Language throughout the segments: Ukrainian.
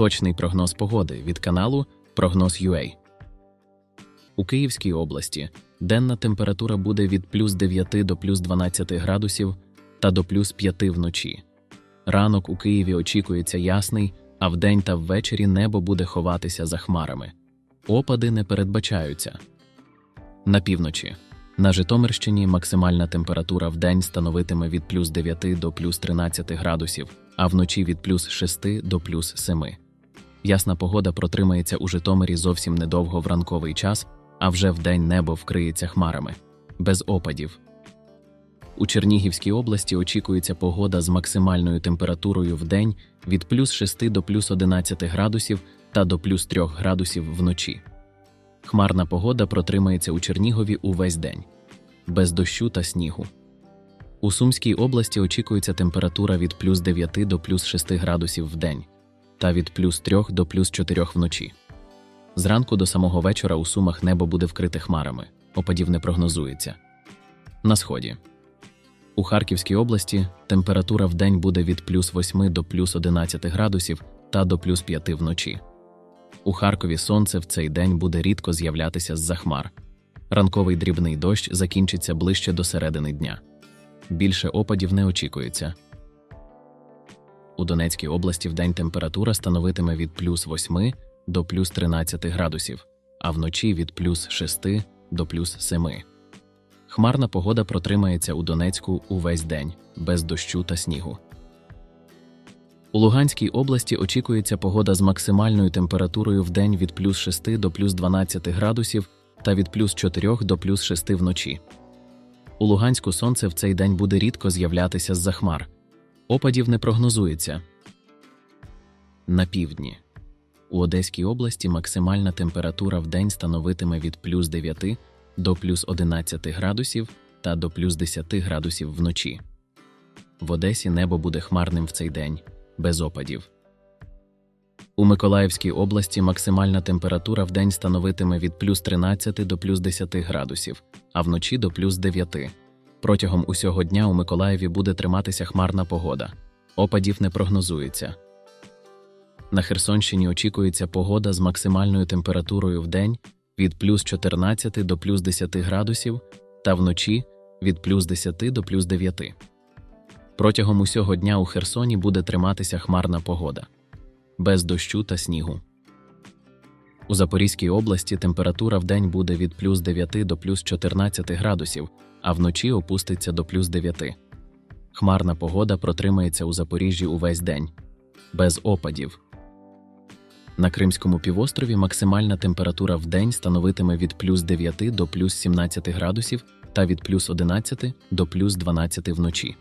Точний прогноз погоди від каналу Прогноз UA. У Київській області денна температура буде від плюс 9 до плюс 12 градусів та до плюс 5 вночі. Ранок у Києві очікується ясний, а вдень та ввечері небо буде ховатися за хмарами. Опади не передбачаються. На півночі. На Житомирщині максимальна температура в день становитиме від плюс 9 до плюс 13 градусів, а вночі від плюс 6 до плюс 7. Ясна погода протримається у Житомирі зовсім недовго в ранковий час, а вже вдень небо вкриється хмарами. Без опадів. У Чернігівській області очікується погода з максимальною температурою в день від плюс 6 до плюс 11 градусів та до плюс 3 градусів вночі. Хмарна погода протримається у Чернігові увесь день, без дощу та снігу. У Сумській області очікується температура від плюс 9 до плюс 6 градусів в день та від плюс 3 до плюс 4 вночі. Зранку до самого вечора у Сумах небо буде вкрите хмарами, опадів не прогнозується. На сході. У Харківській області температура в день буде від плюс 8 до плюс 11 градусів та до плюс 5 вночі. У Харкові сонце в цей день буде рідко з'являтися з-за хмар. Ранковий дрібний дощ закінчиться ближче до середини дня. Більше опадів не очікується. У Донецькій області вдень температура становитиме від плюс 8 до плюс 13 градусів, а вночі від плюс 6 до плюс 7. Хмарна погода протримається у Донецьку увесь день, без дощу та снігу. У Луганській області очікується погода з максимальною температурою в день від плюс 6 до плюс 12 градусів та від плюс 4 до плюс 6 вночі. У Луганську сонце в цей день буде рідко з'являтися з-за хмар. Опадів не прогнозується. На півдні. У Одеській області максимальна температура в день становитиме від плюс 9 до плюс 11 градусів та до плюс 10 градусів вночі. В Одесі небо буде хмарним в цей день, без опадів. У Миколаївській області максимальна температура в день становитиме від плюс 13 до плюс 10 градусів, а вночі до плюс 9. Протягом усього дня у Миколаєві буде триматися хмарна погода. Опадів не прогнозується. На Херсонщині очікується погода з максимальною температурою в день від плюс 14 до плюс 10 градусів та вночі від плюс 10 до плюс 9. Протягом усього дня у Херсоні буде триматися хмарна погода без дощу та снігу. У Запорізькій області температура в день буде від плюс 9 до плюс 14 градусів, а вночі опуститься до плюс 9. Хмарна погода протримається у Запоріжжі увесь день, без опадів. На Кримському півострові максимальна температура в день становитиме від плюс 9 до плюс 17 градусів та від плюс 11 до плюс 12 вночі.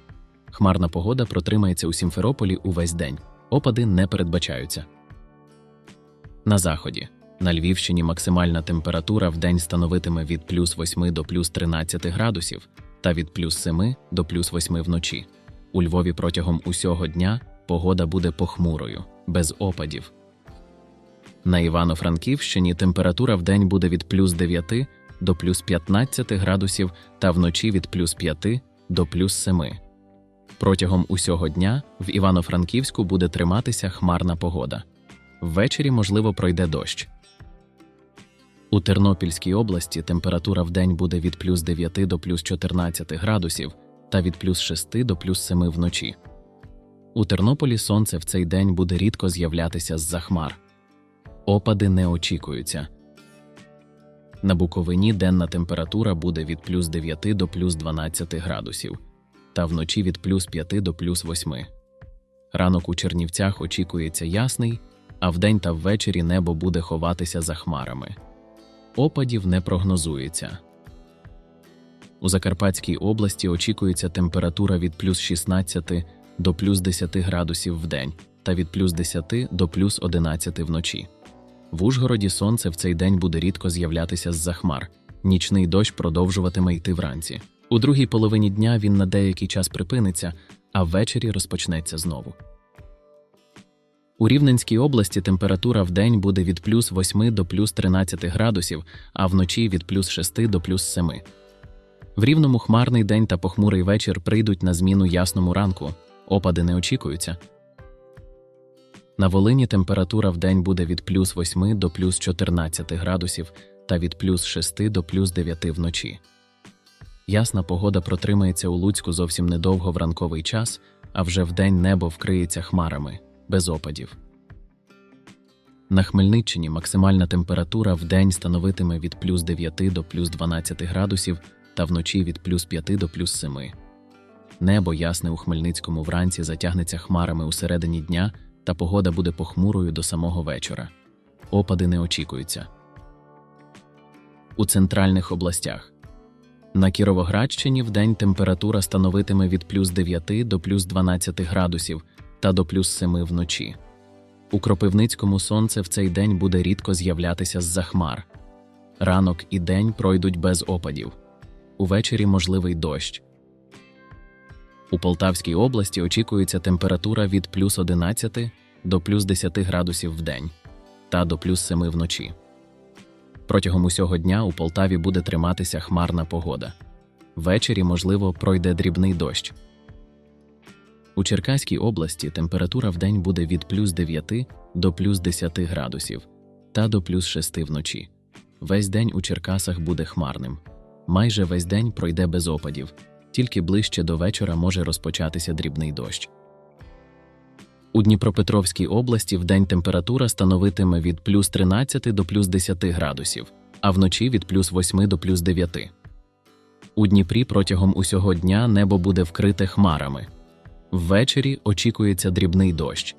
Хмарна погода протримається у Сімферополі увесь день. Опади не передбачаються. На заході. На Львівщині максимальна температура в день становитиме від плюс 8 до плюс 13 градусів та від плюс 7 до плюс 8 вночі. У Львові протягом усього дня погода буде похмурою, без опадів. На Івано-Франківщині температура в день буде від плюс 9 до плюс 15 градусів та вночі від плюс 5 до плюс 7. Протягом усього дня в Івано-Франківську буде триматися хмарна погода. Ввечері, можливо, пройде дощ. У Тернопільській області температура в день буде від плюс 9 до плюс 14 градусів та від плюс 6 до плюс 7 вночі. У Тернополі сонце в цей день буде рідко з'являтися з-за хмар. Опади не очікуються. На Буковині денна температура буде від плюс 9 до плюс 12 градусів та вночі від плюс 5 до плюс 8. Ранок у Чернівцях очікується ясний, а вдень та ввечері небо буде ховатися за хмарами. Опадів не прогнозується. У Закарпатській області очікується температура від плюс 16 до плюс 10 градусів в день та від плюс 10 до плюс 11 вночі. В Ужгороді сонце в цей день буде рідко з'являтися з-за хмар. Нічний дощ продовжуватиме йти вранці. У другій половині дня він на деякий час припиниться, а ввечері розпочнеться знову. У Рівненській області температура в день буде від плюс 8 до плюс 13 градусів, а вночі від плюс 6 до плюс 7. В рівному хмарний день та похмурий вечір прийдуть на зміну ясному ранку, опади не очікуються. На Волині температура в день буде від плюс 8 до плюс 14 градусів та від плюс 6 до плюс 9 вночі. Ясна погода протримається у Луцьку зовсім недовго в ранковий час, а вже вдень небо вкриється хмарами, без опадів. На Хмельниччині максимальна температура в день становитиме від плюс 9 до плюс 12 градусів та вночі від плюс 5 до плюс 7. Небо ясне у Хмельницькому вранці затягнеться хмарами у середині дня, та погода буде похмурою до самого вечора. Опади не очікуються. У центральних областях. На Кіровоградщині вдень температура становитиме від плюс 9 до плюс 12 градусів та до плюс 7 вночі. У Кропивницькому сонце в цей день буде рідко з'являтися з-за хмар. Ранок і день пройдуть без опадів. Увечері можливий дощ. У Полтавській області очікується температура від плюс 11 до плюс 10 градусів в день та до плюс 7 вночі. Протягом усього дня у Полтаві буде триматися хмарна погода. Ввечері, можливо, пройде дрібний дощ. У Черкаській області температура в день буде від плюс 9 до плюс 10 градусів та до плюс 6 вночі. Весь день у Черкасах буде хмарним. Майже весь день пройде без опадів, тільки ближче до вечора може розпочатися дрібний дощ. У Дніпропетровській області вдень температура становитиме від плюс 13 до плюс 10 градусів, а вночі від плюс 8 до плюс 9. У Дніпрі протягом усього дня небо буде вкрите хмарами. Ввечері очікується дрібний дощ.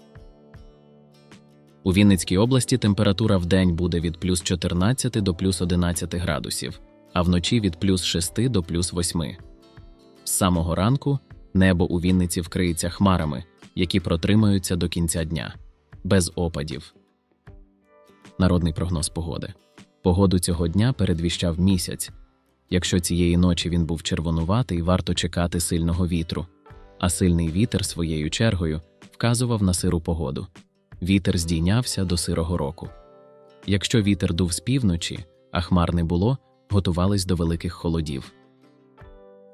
У Вінницькій області температура вдень буде від плюс 14 до плюс 11 градусів, а вночі від плюс 6 до плюс 8. З самого ранку небо у Вінниці вкриється хмарами, які протримаються до кінця дня, без опадів. Народний прогноз погоди. Погоду цього дня передвіщав місяць. Якщо цієї ночі він був червонуватий, варто чекати сильного вітру, а сильний вітер своєю чергою вказував на сиру погоду. Вітер здійнявся до сирого року. Якщо вітер дув з півночі, а хмар не було, готувались до великих холодів.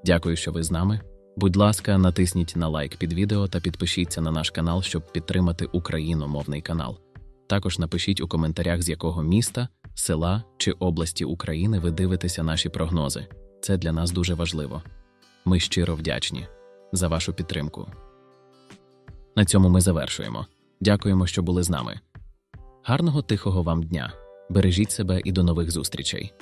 Дякую, що ви з нами. Будь ласка, натисніть на лайк під відео та підпишіться на наш канал, щоб підтримати україномовний канал. Також напишіть у коментарях, з якого міста, села чи області України ви дивитеся наші прогнози. Це для нас дуже важливо. Ми щиро вдячні за вашу підтримку. На цьому ми завершуємо. Дякуємо, що були з нами. Гарного тихого вам дня! Бережіть себе і до нових зустрічей!